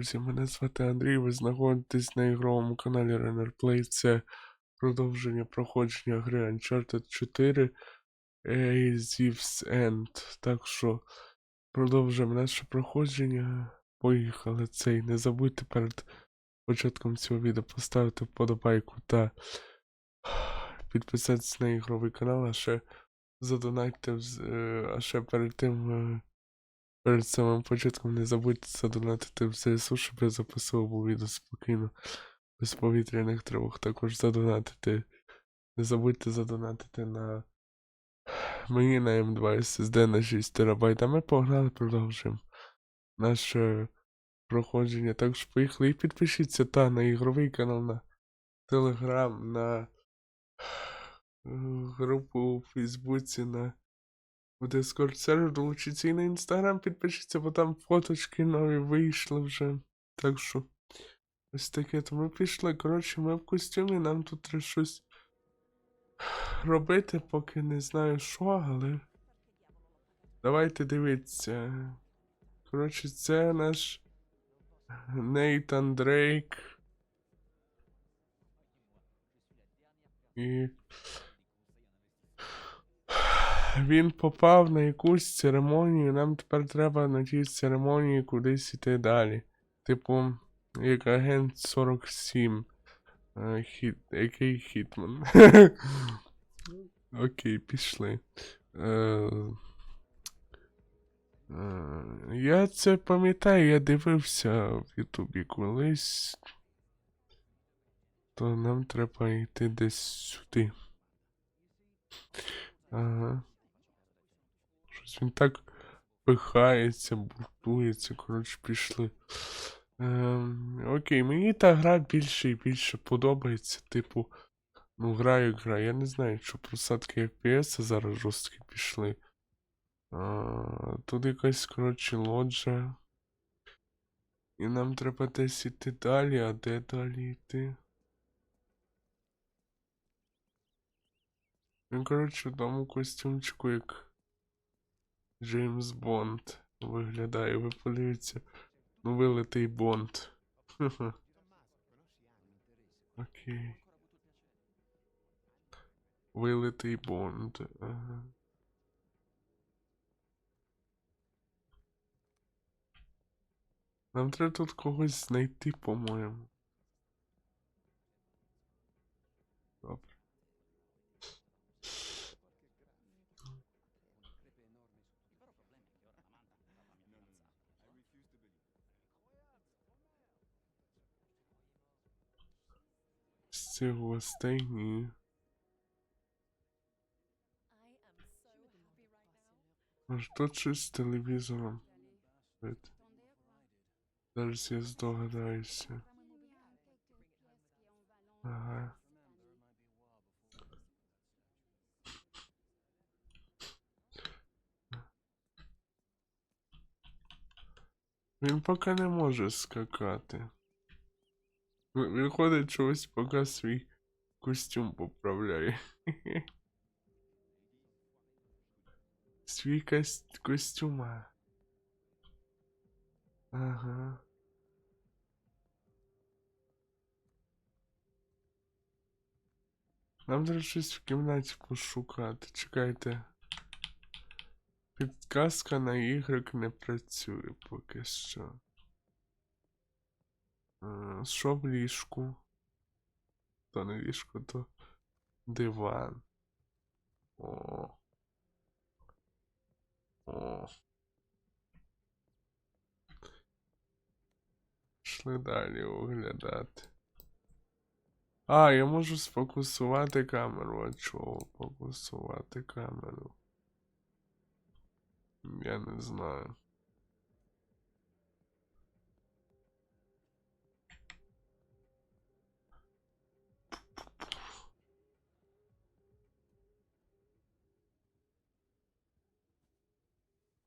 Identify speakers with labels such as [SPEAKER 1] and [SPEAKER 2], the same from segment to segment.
[SPEAKER 1] друзі, мене звати Андрій. Ви знаходитесь на ігровому каналі Runner Play. Це продовження проходження гри Uncharted 4 Thief's End. Так що продовжуємо наше проходження. Поїхали цей. Не забудьте перед початком цього відео поставити вподобайку та підписатися на ігровий канал, а ще задонатьте, вз- е, а ще перед тим. Перед самим початком не забудьте задонатити в ЗСУ, щоб я записував був відео спокійно. Без повітряних тривог. Також задонатити. Не забудьте задонатити на мені на М2 SSD на 6 ТБ. А ми погнали, продовжуємо наше проходження. Також поїхали і підпишіться та на ігровий канал, на Телеграм, на е, групу у Фейсбуці, на в Discord сервер долучіться і на Інстаграм підпишіться, бо там фоточки нові вийшли вже. Так що ось таке. То ми пішли. Коротше, ми в костюмі, нам тут треба щось робити, поки не знаю що, але. Давайте дивіться. Коротше, це наш Нейтан Дрейк. І. Він попав на якусь церемонію, нам тепер треба на тій церемонії кудись іти далі. Типу, як агент 47. Е, Хіт, який хітман. Окей, пішли. Е, е, я це пам'ятаю, я дивився в Ютубі колись. То нам треба йти десь сюди. Ага. Щось він так пихається, буртується, коротше, пішли. Ем, окей, мені та гра більше і більше подобається. Типу, ну, гра як гра. Я не знаю, що просадки FPS зараз жорсткі пішли. А, тут якась, коротше, лоджа. І нам треба десь іти далі, а де далі йти? Він, коротше, в тому костюмчику, як Джеймс Бонд виглядає. Ви подивіться. Ну, вилитий Бонд. Окей. Вилитий Бонд. Ага. Нам треба тут когось знайти, по-моєму. Добре. З цих гостей ні. Аж тут щось з телевізором. Вид. Зараз я здогадаюся. Ага. Він поки не може скакати. Ви- Виходить, що ось поки свій костюм поправляє. Свій кос- костюма. Ага. Нам треба щось в кімнаті пошукати. Чекайте. Підказка на Y не працює поки що. Е, Що в ліжку? То не ліжко, то диван. О. О. Пішли далі оглядати. А, я можу сфокусувати камеру. А чого фокусувати камеру? Я не знаю.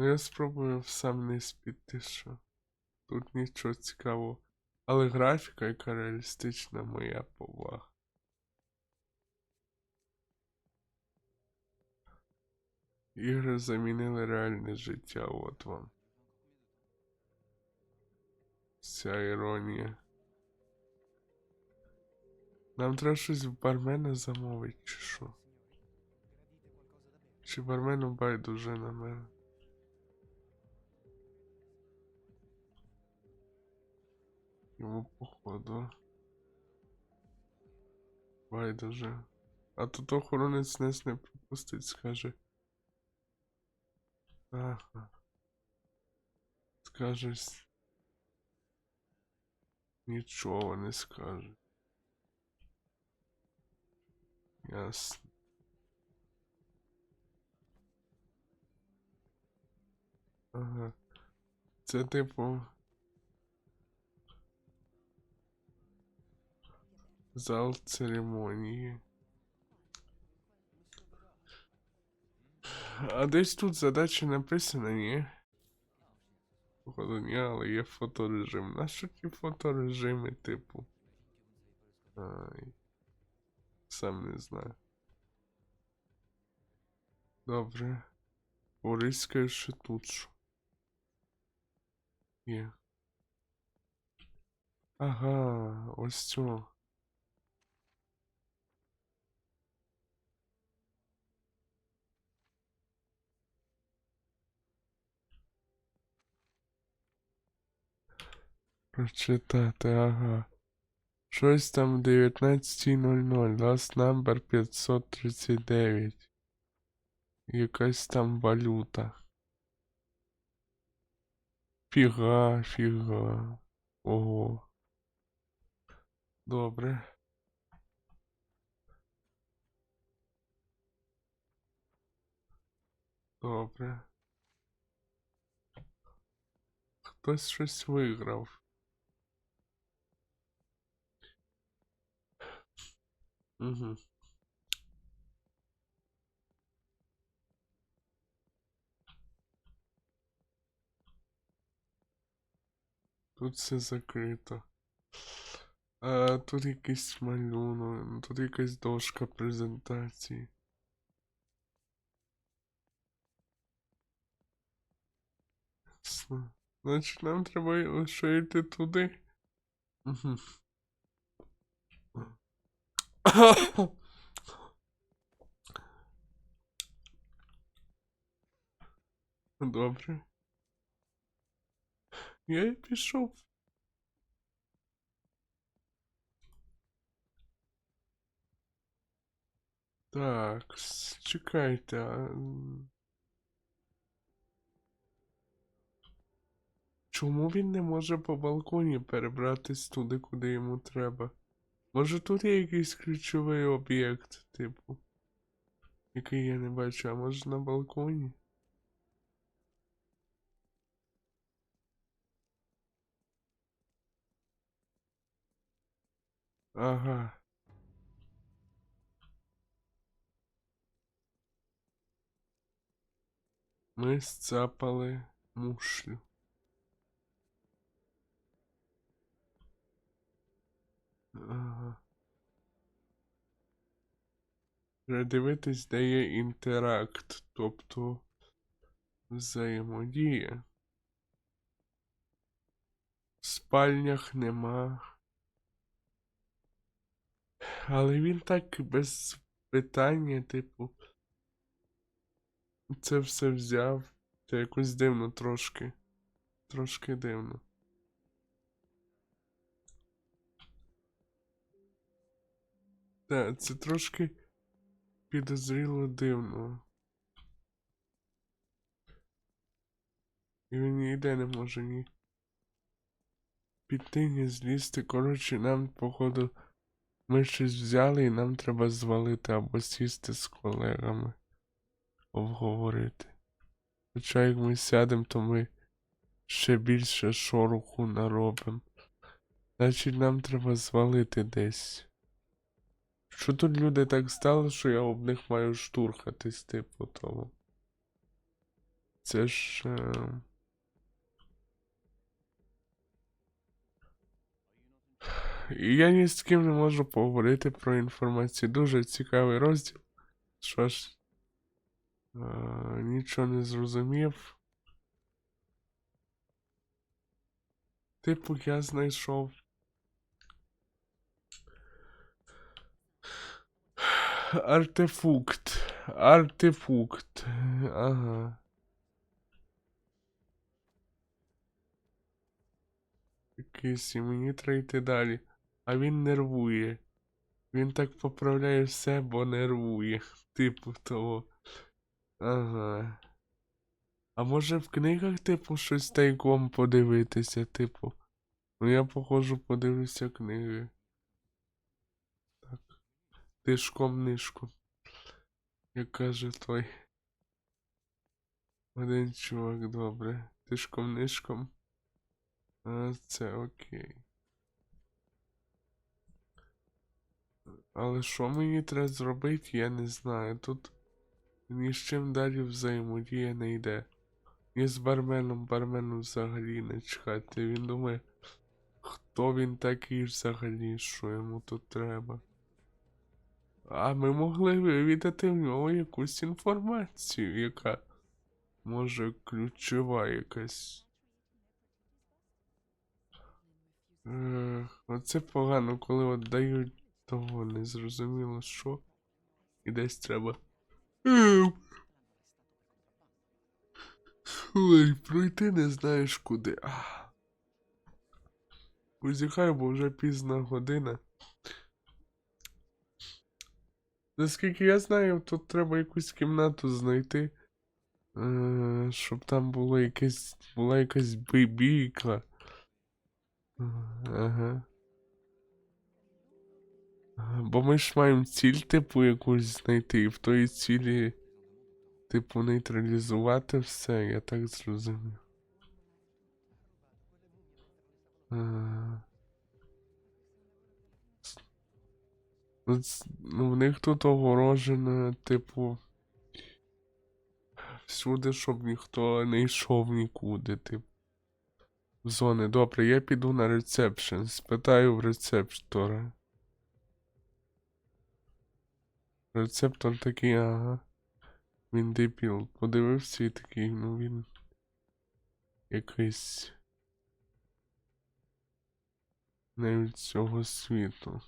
[SPEAKER 1] Ну, я спробую сам низ піти, що. Тут нічого цікавого. Але графіка, яка реалістична, моя повага. Ігри замінили реальне життя, от вам. ця іронія. Нам треба щось в бармена замовити, чи що? Чи бармену байдуже на мене? Йому походу. Байдуже. А тут охоронець нас не пропустить, скаже. Ага. Скаже. Нічого не скаже. Ясно. Ага. Це типу. Зал церемонії. А десь тут задача написана, ні? Походу, ні, але є фоторежим. На що фоторежими, типу? Ай. Сам не знаю. Добре. Орискаю ще тут. Є. Ага, ось цього. Прочитати, ага. Щось там 19.00, last number 539. Якась там валюта. Фіга, фіга. Ого. Добре. Добре. Хтось щось виграв. Угу. Тут все закрито. А, тут якийсь малюнок, тут якась дошка презентації. Значить, нам треба лише йти туди. Угу. Добре. Я і пішов. Так, чекайте. А... Чому він не може по балконі перебратись туди, куди йому треба? Може тут є якийсь ключовий об'єкт, типу, який я не бачу, а може на балконі? Ага. Ми сцапали мушлю. Ага. Дивитись, де є інтеракт, тобто взаємодія. В спальнях нема. Але він так без питання, типу. Це все взяв. Це якось дивно трошки. Трошки дивно. Так, це трошки підозріло дивно. І він ніде не може ні піти, ні злізти. Коротше, нам, походу, ми щось взяли і нам треба звалити або сісти з колегами. Обговорити. Хоча як ми сядемо, то ми ще більше шороху наробимо. Значить, нам треба звалити десь. Що тут люди так стали, що я об них маю штурхатись, типу того. Це ж. Е... Я ні з ким не можу поговорити про інформацію. Дуже цікавий розділ. Що ж. Е... Нічого не зрозумів. Типу, я знайшов. Артефукт. Артефукт. Ага. Якийсь, і мені треба йти далі. А він нервує. Він так поправляє все, бо нервує. Типу того. Ага. А може в книгах, типу, щось тайком подивитися, типу. Ну я походжу, подивлюся книги. Тишком нишком. Як каже той. Один чувак, добре. Тишком нишком. А, це окей. Але що мені треба зробити, я не знаю. Тут ні з чим далі взаємодія не йде. Ні з барменом, бармену взагалі не чекати. Він думає, хто він такий взагалі, що йому тут треба. А ми могли вивідати в нього якусь інформацію, яка може ключова якась. Ех, оце погано, коли от дають того незрозуміло що. І десь треба. Ем. Ой, пройти не знаєш куди. Ах. Бо вже пізна година. Наскільки я знаю, тут треба якусь кімнату знайти. Е, щоб там було якесь. була якась бійка. Ага. Ага, Бо ми ж маємо ціль, типу, якусь знайти, і в тої цілі, типу, нейтралізувати все, я так зрозумів. Ага. Ну, ну, в них тут огорожено, типу. Всюди, щоб ніхто не йшов нікуди, типу. Зони. Добре, я піду на ресепшн. Спитаю в рецептора. Рецептор такий, ага. Він дебіл. Подивився і такий, ну він. Якийсь. Не від цього світу.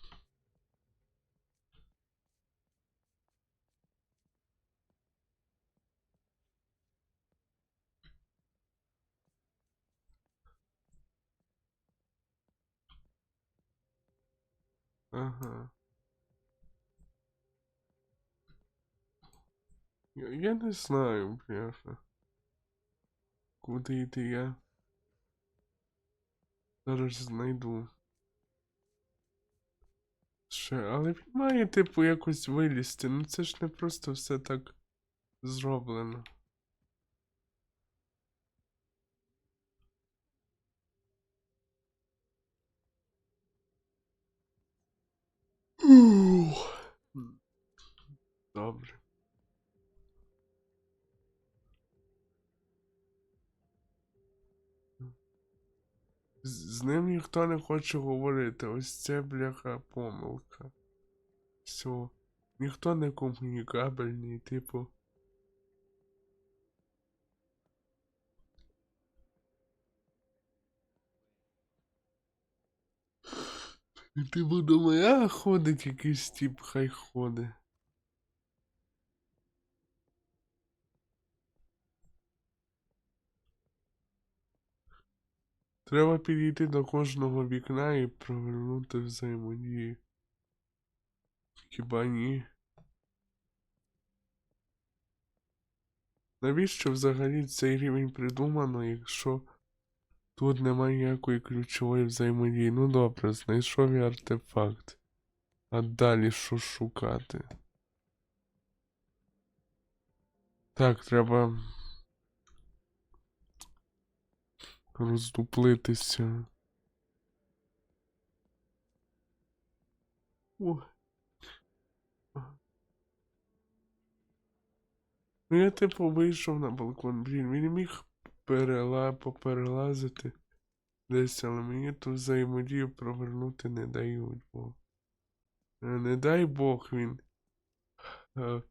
[SPEAKER 1] Ага. Я, я не знаю, бляха. Куди йти я? Зараз знайду. Ще, але він має, типу, якось вилізти. Ну це ж не просто все так зроблено. Ух. Добре. З, з ним ніхто не хоче говорити. Ось це бляха помилка. Все. Ніхто не комунікабельний, типу. І типу думає, а ходить якийсь тип, хай ходить. Треба підійти до кожного вікна і провернути взаємодію. Хіба ні? Навіщо взагалі цей рівень придумано, якщо тут немає ніякої ключової взаємодії? Ну добре, знайшов я артефакт. А далі що шукати? Так, треба роздуплитися. О. Ну я типу вийшов на балкон, блін, він міг перела... поперелазити десь, але мені ту взаємодію провернути не дають, бо. Е, Не дай Бог він. е,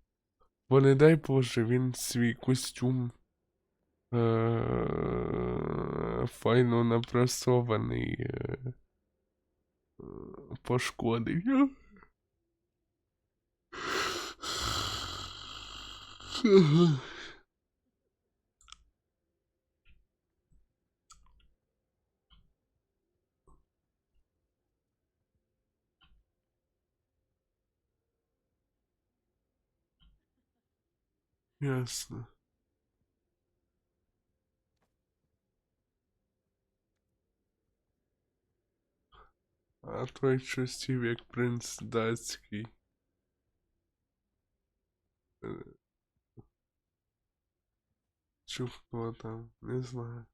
[SPEAKER 1] Бо не дай Боже, він свій костюм. е, файно напрасований пошкодив. Ясно. А той чистів як принц датський. Чи хто там, не знаю.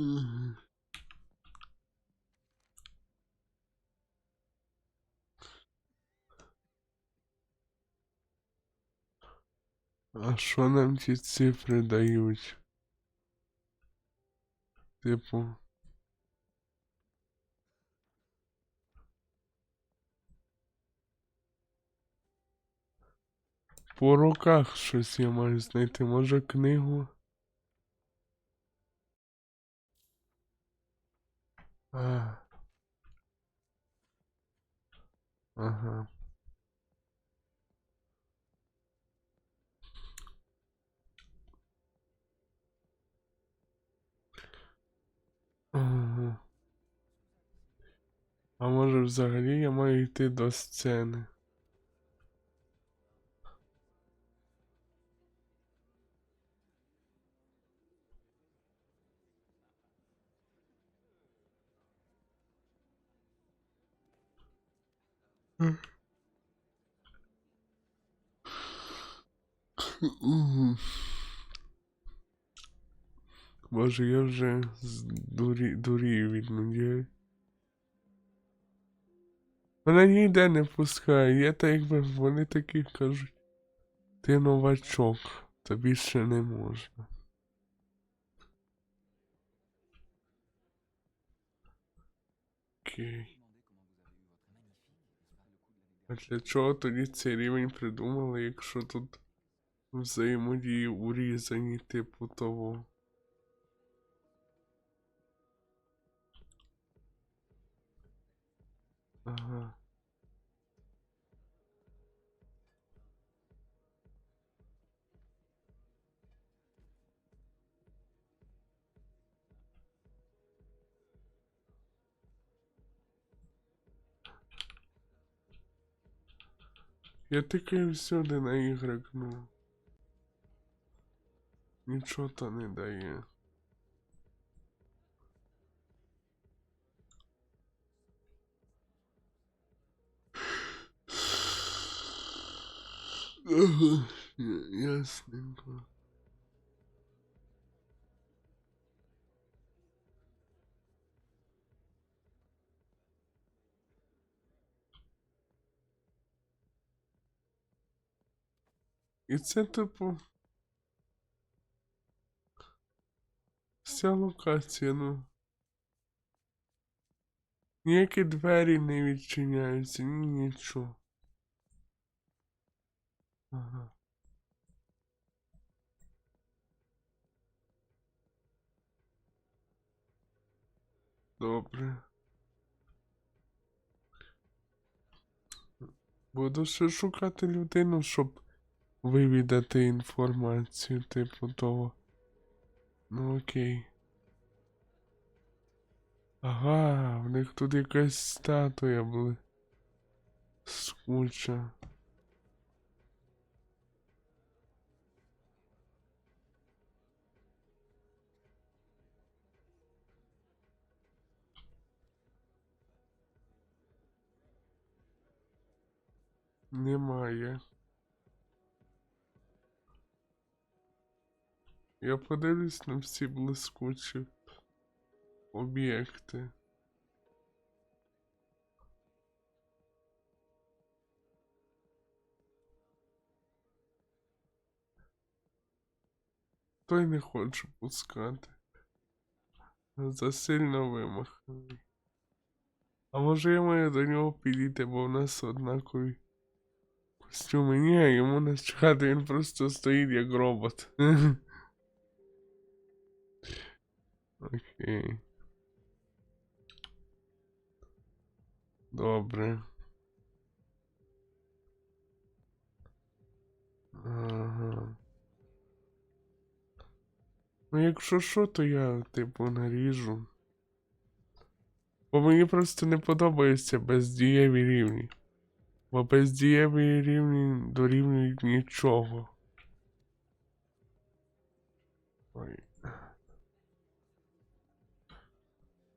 [SPEAKER 1] А що нам ті цифри дають? Типу. По руках щось я маю знайти, може книгу? А. Ага. Ага. А може взагалі я маю йти до сцени? Боже, я вже здурі... дурію від нудьги. Мене ніде не пускає, я так якби вони такі кажуть. Ти новачок, тобі ще не можна. Окей. А для чого тоді цей рівень придумали, якщо тут взаємодії урізані, типу того? Ага. Я тикаю всюди на Y. Нічого то не дає. Ага, ясненько. І це типу. Вся локація, ну. Ніякі двері не відчиняються, ні нічого. Ага. Добре. Буду ще шукати людину, щоб вивідати інформацію, типу того. Ну окей. Ага, в них тут якась статуя була. Скуча. Немає. Я подивлюсь на всі блискучі об'єкти. Той не хочу пускати. Засильно вимаханий. А може я маю до нього підійти, бо в нас однакові костюми. Ні, йому не чекати, він просто стоїть як робот. Окей. Добре. Ага. Ну, якщо що, то я, типу, наріжу. Бо мені просто не подобаються бездієві рівні. Бо бездієві рівні дорівнюють нічого.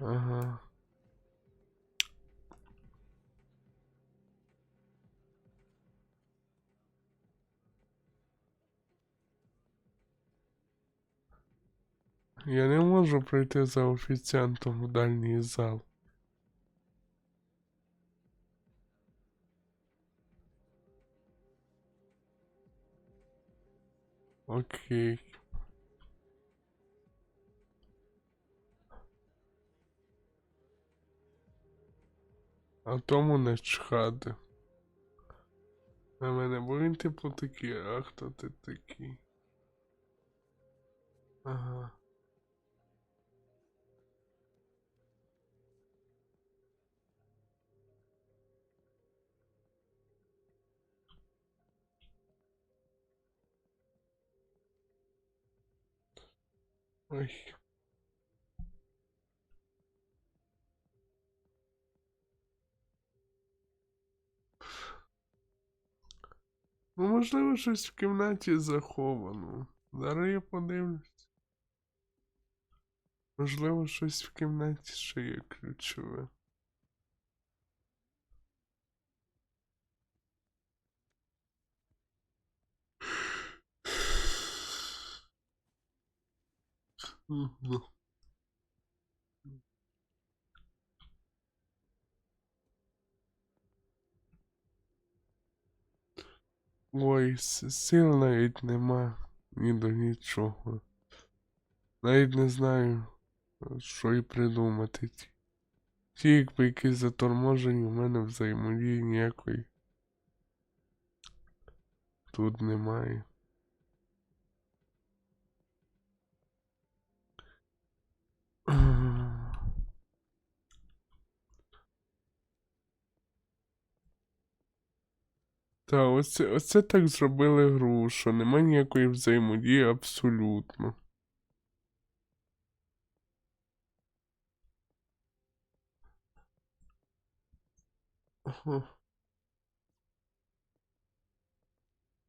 [SPEAKER 1] Ага. Я не можу пройти за офіціантом в дальній зал. Окей. А тому не чхати. На мене, бо він типу такий, а хто ти такий? Ага. Ой. Ну, можливо, щось в кімнаті заховано. Зараз я подивлюсь. Можливо, щось в кімнаті ще є ключове. Мгм. Ой, сил навіть нема ні до нічого. Навіть не знаю, е, що і придумати. Ті- якби якісь заторможені, у мене взаємодії ніякої. Тут немає. Та, оце, оце так зробили гру, що нема ніякої взаємодії абсолютно.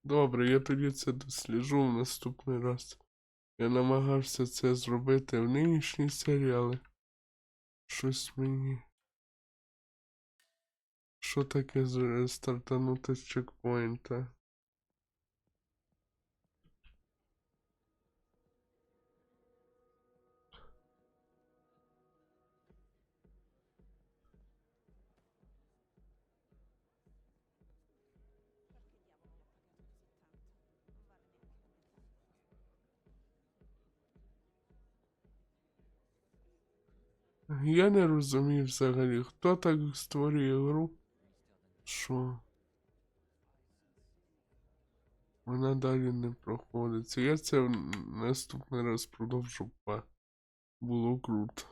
[SPEAKER 1] Добре, я тоді це досліджу в наступний раз. Я намагався це зробити в нинішній серії, але щось мені. Що таке стартанути з чекпоінта? Я не розумію взагалі, хто так створює гру, що? Вона далі не проходиться. Я це наступний раз продовжу. Було круто.